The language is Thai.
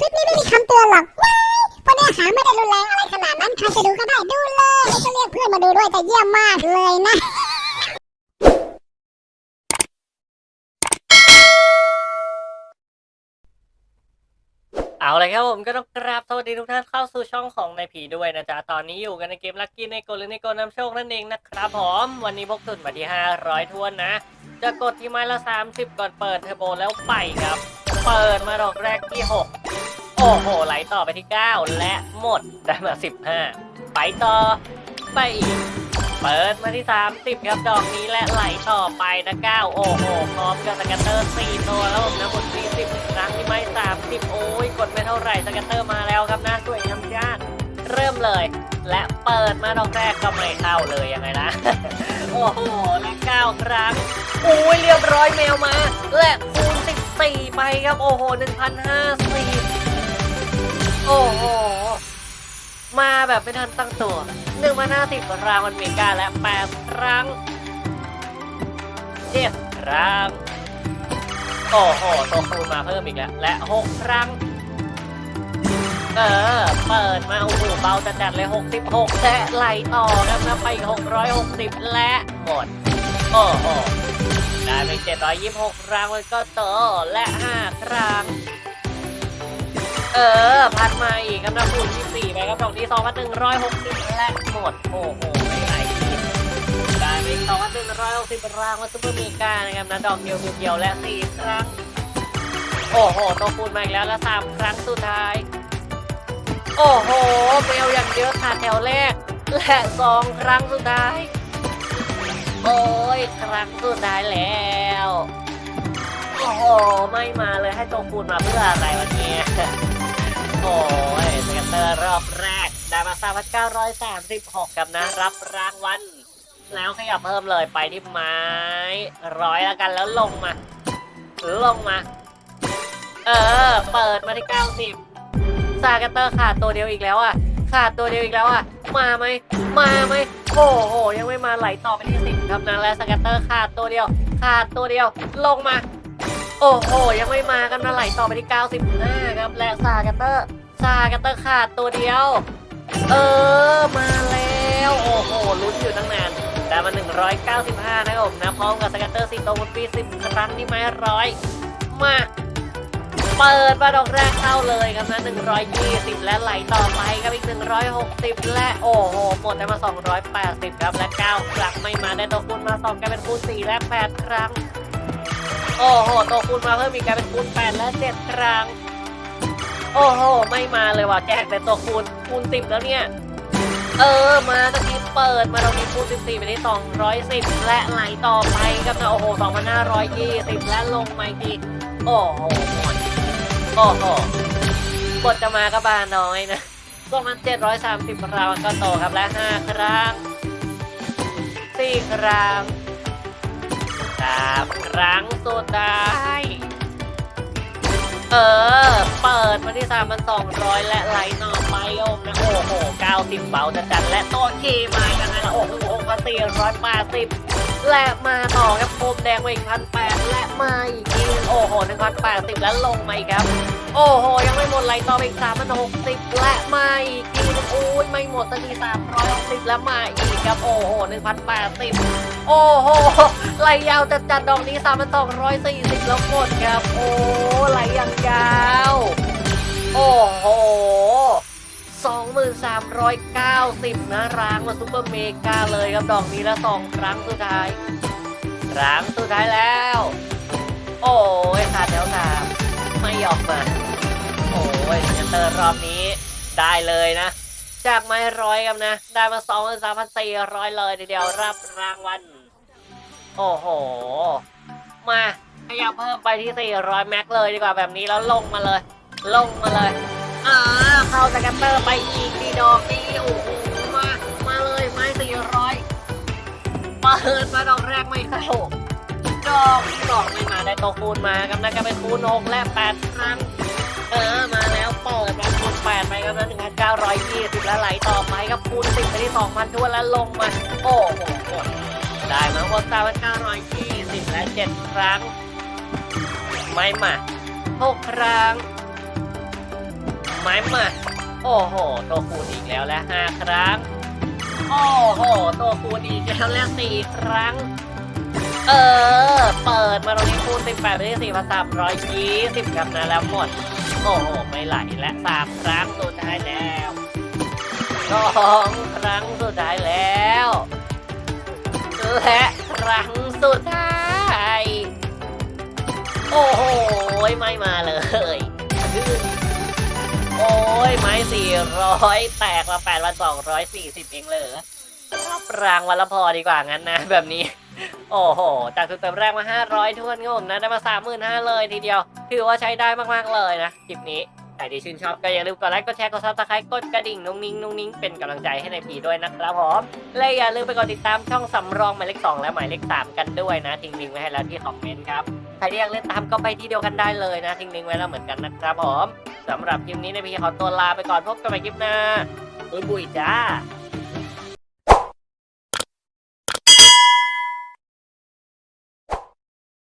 คลิปนี้ไม่มีคำเตือนหรอกว้ายเพราะเนื้อหาไม่ได้รุนแรงอะไรขนาดนั้นใครจะดูก็ได้ดูเลยแล้วก็เรียกเพื่อนมาดูด้วยแต่เยี่ยมมากเลยนะ เอาเลยครับผมก็ต้องกราบสวัสดีทุกท่านเข้าสู่ช่องของนายผีด้วยนะจ๊ะ ตอนนี้อยู่กันในเกมลักกี้ในโกลหรือในโกนำโชคนั่นเองนะครับผมวันนี้พกสุดมาที่ 500ทวนนะ จะกดที่ไม้ละ 30 ก่อนเปิดเทอร์โบแล้วไปครับ เปิดมาดอกแรกที่ 6 โอ้โห ไหลต่อไปที่ 9 และหมดได้มา 15 ไปต่อ ไปอีก เปิดมาที่ 30 ครับ ดอกนี้และไหลต่อไปนะ 9 โอ้โห พร้อมกับสแกตเตอร์ 4 ตัวแล้วผมนะหมด40 ครั้งที่ไม่ 30 โอ้ย กดไม่เท่าไหร่สแกตเตอร์มาแล้วครับน่าสวยงามยากเริ่มเลย และเปิดมาดอกแรกก็ไม่เข้าเลยยังไงนะ โอ้โห และ9ครั้งโอ้ยเรียบร้อยแมวมา และคูณ14 ไปครับ โอ้โห1,050 โอ้โห มาแบบไม่ทันตั้งตัวหนึ่งมาหน้าสิบรางมันเมกาและแปดครั้งเจ็ดครั้ง โอ้โหตัวคูณมาเพิ่มอีกแล้ว และหกครั้ง เออ เปิดมาโอ้โหเบาจัดจัดๆเลย 66 และไหลต่อครับนะไปอีก660 และหมด โอ้โหได้ไป726 ครั้งมันก็โตและ 5 ครั้ง เออ พัดมาอีกครับนะคูณ24ไปครับดอกที่2,160และหมด โอ้โหไม่ไหลได้ไปอีก2,160รางวัลซุปเปอร์เมกานะครับนะดอกเดียวเดียวและ4ครั้ง โอ้โหตัวคูณมาอีกแล้วและ3ครั้งสุดท้าย โอ้โหเมลอย่างเยอะขาดแถวแรก และสองครั้งสุดท้ายโอ้ยครั้งสุดท้ายแล้วโอ้โหไม่มาเลยให้ตัวคูณมาเพื่ออะไรวันนี้ โอ้ยสแกตเตอร์รอบแรกได้มา3,936กับนะรับรางวัลแล้วขยับเพิ่มเลยไปที่ไม้ร้อยแล้วกันแล้วลงมา ลงมา เออ เปิดมาที่ 90ซาเกตเตอร์ขาดตัวเดียวอีกแล้วอะ ขาดตัวเดียวอีกแล้วอะ มาไหม มาไหม โอ้โห ยังไม่มาไหลต่อไปที่สิบครับนะและสเกตเตอร์ขาดตัวเดียว ขาดตัวเดียว ลงมา โอ้โห ยังไม่มากันนะไหลต่อไปที่ 95 ครับ และซาเกตเตอร์ซาเกตเตอร์ขาดตัวเดียว เออ มาแล้ว โอ้โห ลุ้นอยู่ตั้งนานได้มา 195 นะครับผมนะ พร้อมกับสเกตเตอร์สีตัวบนปี10 ครั้งที่ไม้ร้อย มาเปิดมาดอกแรกเข้าเลยครับนะ 120 และไหลต่อไปครับอีก 160 และโอ้โห หมดได้มา 280 ครับ และ9ครั้งไม่มาได้ตัวคูณมา2กลายเป็นคูณ4และ 8 ครั้ง โอ้โหตัวคูณมาเพิ่มอีกกลายเป็นคูณ8และ7ครั้ง โอ้โห ไม่มาเลยว่ะแจกแต่ตัวคูณคูณ10แล้วเนี่ย เออ มาตะกี้เปิดมาเรามีคูณ14ไปที่210และไหลต่อไปครับนะโอ้โห2,520และลงมาอีกโอ้โหหมดโอ้โหบทจะมาก็บาน้อยนะ2,730ราวก็โตครับและ5ครั้ง4ครั้ง 3ครั้งสุดท้ายเออ เปิดมาที่3,200และไหลต่อไปโอมนะ โอ้โห90เบาจะจัดและโตัวคีมายังไงล่ะโอ้โห6,480และมาต่อครับโคม แดงมาอีกพันแปดและมาอีกทีนึงโอ้โหหนึ่งพันแปดสิบแล้วลงมาอีกครับ โอ้โห ยังไม่หมดไหลต่อไปอีกสามพันหกสิบและมาอีกทีนึงโอ้ยไม่หมดสักทีสามร้อยหกสิบแล้วมาอีกครับ โอ้โหหนึ่งพันแปดสิบโอ้โหไหลยาวจัดจัดดอกนี้สามพันสองร้อยสี่สิบแล้วหมดครับ โอ้ไหลอย่างยาว โอ้โห2,390นะรางมาซุปเปอร์เมกาเลยครับ ดอกนี้ล้วสองครั้งสุดท้าย ครั้งสุดท้ายแล้ว โอ้ยขาดแถวสาไม่ยอมมา โอ้ยเกตเตอร์รอบนี้ได้เลยนะ จากไม้ร้อยครับนะ ได้มา2 3 4 0 0เลยทีเดียวรับรางวัล โอ้โห มาขยับเพิ่มไปที่ 400 แม็กเลยดีกว่าแบบนี้แล้วลงมาเลย ลงมาเลย อ่า เข้าสแกตเตอร์ไปอีกทีดอกนี้โอ้โห เปิดมาดอกแรกไม่เข้าดอกที่ดอกไม่มาได้ตัวคูณมาครับนะก็เป็นคูณหกและแปดครั้งเออมาแล้วเปิดมาคูณแปดไปครับนะหนึ่งพันเก้าร้อยยี่สิบแล้วไหลต่อไปครับคูณสิบไปที่สองพันทวนแล้วลงมาโอ้โหได้มาหมดสามพันเก้าร้อยยี่สิบและเจ็ดครั้ง ไม่มาหกครั้ง ไม้มาโอ้โหตัวคูณอีกแล้วและห้าครั้ง โอ้โห ตัวคูณอีกแล้วและสี่ครั้ง เออ เปิดมาตรงนี้คูณ18ไปที่4 3 2 0ครับนะแล้วหมด โอ้โห ไม่ไหลและสามครั้งสุดท้ายแล้วสองครั้งสุดท้ายแล้ว และครั้งสุดท้าย โอ้โห ไม่มาเลย ยไม้สี่ร้อยแตกมาแปดวันสองร้อยสี่สิบเองเลยรอบรางวันละพอดีกว่างั้นนะ แบบนี้ โอ้โห จากจุดเติมแรกมา500ทวนครับผมนะ ได้มา35,000เลยทีเดียว ถือว่าใช้ได้มากๆเลยนะคลิปนี้ใครที่ชื่นชอบก็อย่าลืมกดไลค์ กดแชร์ กดซับสไครต์กดกระดิ่งนุ้งนิ้งนุ้งนิ้งเป็นกำลังใจให้ในพีด้วยนะครับผมและอย่าลืมไปกดติดตามช่องสำรองหมายเลข 2 และหมายเลข 3 กันด้วยนะ ทิ้งลิงก์ไว้ให้แล้วที่คอมเมนต์ครับ ใครที่อยากเล่นตามก็ไปที่เดียวกันได้เลยนะ ทิ้งลิงก์ไว้แล้วเหมือนกันนะครับผม สำหรับคลิปนี้ในพี่ขอตัวลาไปก่อนพบกันใหม่คลิปหน้าบุยบุยจ้า